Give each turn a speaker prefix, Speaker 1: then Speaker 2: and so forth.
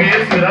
Speaker 1: பேசுகிற